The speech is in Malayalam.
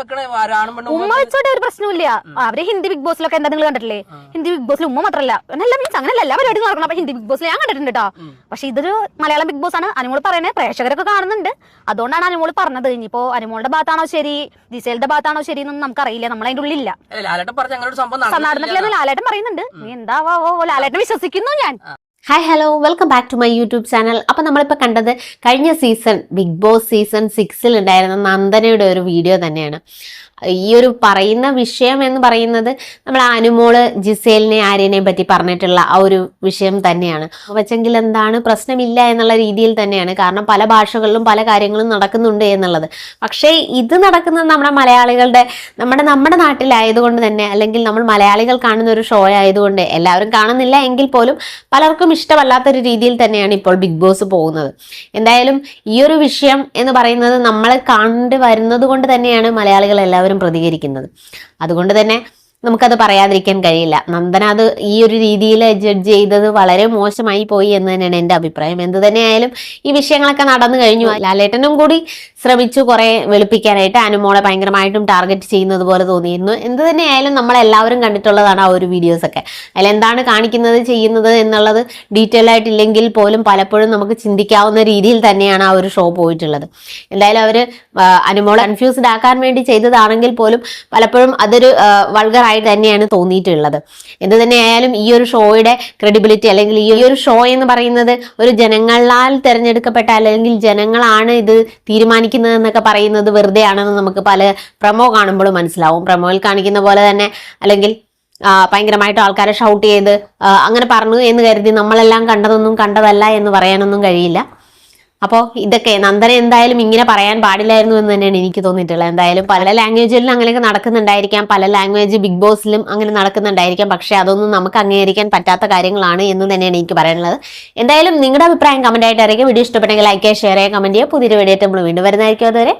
വെക്കണേ ആരാണും പെണ്ണും ഉമ്മ വെച്ചോട്ടെ ഒരു പ്രശ്നമില്ല അവർ ഹിന്ദി ബിഗ് ബോസിലൊക്കെ എന്താ നിങ്ങൾ കണ്ടിട്ടില്ലേ ഹിന്ദി ബിഗ് ബോസിൽ ഉമ്മ മാത്രമല്ല. നല്ല മീൻസ് അങ്ങനെ എല്ലാ പരിപാടി നടക്കണം. അപ്പൊ ഹിന്ദി ബിഗ് ബോസിൽ ഞാൻ കണ്ടിട്ടുണ്ട് കേട്ടോ പക്ഷെ ഇതൊരു മലയാളം ബിഗ് ബോസ് ആണ് അനുമോൾ പറയുന്നത് പ്രേക്ഷകരൊക്കെ കാണുന്നുണ്ട്. അതുകൊണ്ടാണ് അനുമോൾ പറഞ്ഞത് ഇനിയിപ്പോ അനുമോളുടെ ഭാഗത്താണോ ശരി? ജിസേലിന്റെ ഭാഗത്താണോ ശരി എന്നൊന്നും നമുക്കറിയില്ല. നമ്മൾ അതിന്റെ ഉള്ളില്ല ലാലേട്ടൻ പറഞ്ഞ അങ്ങനെ ഒരു സംഭവം നടന്നിട്ടില്ല. നടന്നിട്ടില്ലെന്ന് ലാലേട്ടൻ. പറയുന്നുണ്ട്. നീ ഓ ലാലേട്ടൻ വിശ്വസിക്കുന്നു ഞാൻ. Hi hello welcome back to my YouTube channel അപ്പോൾ നമ്മളിപ്പോൾ കണ്ടത് കഴിഞ്ഞ സീസൺ ബിഗ് ബോസ് സീസൺ സിക്സിൽ ഉണ്ടായിരുന്ന നന്ദനയുടെ ഒരു വീഡിയോ തന്നെയാണ്. ഈ ഒരു പറയുന്ന വിഷയം എന്ന് പറയുന്നത് നമ്മൾ അനുമോൾ ജിസേലിനെ ആര്യനെയും പറ്റി പറഞ്ഞിട്ടുള്ള ആ ഒരു വിഷയം തന്നെയാണ്. വെച്ചെങ്കിൽ എന്താണ്? പ്രശ്നമില്ല എന്നുള്ള രീതിയിൽ തന്നെയാണ്. കാരണം പല ഭാഷകളിലും പല കാര്യങ്ങളും നടക്കുന്നുണ്ട് എന്നുള്ളത്. പക്ഷേ ഇത് നടക്കുന്നത് നമ്മുടെ മലയാളികളുടെ നമ്മുടെ നമ്മുടെ നാട്ടിലായതുകൊണ്ട് തന്നെ അല്ലെങ്കിൽ നമ്മൾ മലയാളികൾ കാണുന്ന ഒരു ഷോ ആയതുകൊണ്ട് എല്ലാവരും കാണുന്നില്ല എങ്കിൽ പോലും പലർക്കും ഇഷ്ടമല്ലാത്തൊരു രീതിയിൽ തന്നെയാണ് ഇപ്പോൾ ബിഗ് ബോസ് പോകുന്നത്. എന്തായാലും ഈ ഒരു വിഷയം എന്ന് പറയുന്നത് നമ്മൾ കണ്ടു വരുന്നത് കൊണ്ട് തന്നെയാണ് മലയാളികൾ എല്ലാവരും പ്രതികരിക്കുന്നത്. അതുകൊണ്ട് തന്നെ നമുക്കത് പറയാതിരിക്കാൻ കഴിയില്ല. നന്ദന അത് ഈ ഒരു രീതിയിൽ ജഡ്ജ് ചെയ്തത് വളരെ മോശമായി പോയി എന്ന് തന്നെയാണ് എന്റെ അഭിപ്രായം. എന്ത് തന്നെയായാലും ഈ വിഷയങ്ങളൊക്കെ നടന്നു കഴിഞ്ഞു. ലാലേട്ടനും കൂടി ശ്രമിച്ചു കുറെ വെളുപ്പിക്കാനായിട്ട്. അനുമോളെ ഭയങ്കരമായിട്ടും ടാർഗറ്റ് ചെയ്യുന്നത് പോലെ തോന്നിയിരുന്നു. എന്ത് തന്നെയായാലും നമ്മളെല്ലാവരും കണ്ടിട്ടുള്ളതാണ് ആ ഒരു വീഡിയോസൊക്കെ അതിൽ എന്താണ് കാണിക്കുന്നത് ചെയ്യുന്നത് എന്നുള്ളത് ഡീറ്റെയിൽ ആയിട്ടില്ലെങ്കിൽ പോലും പലപ്പോഴും നമുക്ക് ചിന്തിക്കാവുന്ന രീതിയിൽ തന്നെയാണ് ആ ഒരു ഷോ പോയിട്ടുള്ളത്. എന്തായാലും അവർ അനുമോളെ കൺഫ്യൂസ്ഡ് ആക്കാൻ വേണ്ടി ചെയ്തതാണെങ്കിൽ പോലും പലപ്പോഴും അതൊരു വൾഗറായിട്ട് തന്നെയാണ് തോന്നിയിട്ടുള്ളത്. എന്ത് തന്നെയായാലും ഈ ഒരു ഷോയുടെ ക്രെഡിബിലിറ്റി അല്ലെങ്കിൽ ഈ ഒരു ഷോ എന്ന് പറയുന്നത് ഒരു ജനങ്ങളാൽ തിരഞ്ഞെടുക്കപ്പെട്ട അല്ലെങ്കിൽ ജനങ്ങളാണ് ഇത് തീരുമാനിക്കുന്നത് എന്നൊക്കെ പറയുന്നത് വെറുതെ ആണെന്ന് നമുക്ക് പല പ്രമോ കാണുമ്പോഴും മനസ്സിലാവും. പ്രമോയിൽ കാണിക്കുന്ന പോലെ തന്നെ അല്ലെങ്കിൽ ഭയങ്കരമായിട്ട് ആൾക്കാരെ ഷൗട്ട് ചെയ്ത് അങ്ങനെ പറഞ്ഞു എന്ന് കരുതി നമ്മളെല്ലാം കണ്ടതൊന്നും കണ്ടതല്ല എന്ന് പറയാനൊന്നും കഴിയില്ല. അപ്പോൾ ഇതൊക്കെ നന്ദന എന്തായാലും ഇങ്ങനെ പറയാൻ പാടില്ലായിരുന്നു എന്ന് തന്നെയാണ് എനിക്ക് തോന്നിയിട്ടുള്ളത്. എന്തായാലും പല ലാംഗ്വേജിലും അങ്ങനെയൊക്കെ നടക്കുന്നുണ്ടായിരിക്കാം പല ലാംഗ്വേജ് ബിഗ് ബോസിലും അങ്ങനെ നടക്കുന്നുണ്ടായിരിക്കാം പക്ഷേ അതൊന്നും നമുക്ക് അംഗീകരിക്കാൻ പറ്റാത്ത കാര്യങ്ങളാണ് എന്ന് തന്നെയാണ് എനിക്ക് പറയാനുള്ളത്. എന്തായാലും നിങ്ങളുടെ അഭിപ്രായം കമന്റ് ആയിട്ട് അറിയിക്കുക. വീഡിയോ ഇഷ്ടപ്പെട്ടെങ്കിൽ ലൈക്ക് ചെയ്യുക ഷെയർ ചെയ്യുക കമന്റ് ചെയ്യുക. പുതിയൊരു വീഡിയോ നമ്മൾ വീണ്ടും വരുന്നതായിരിക്കും അതുവരെ.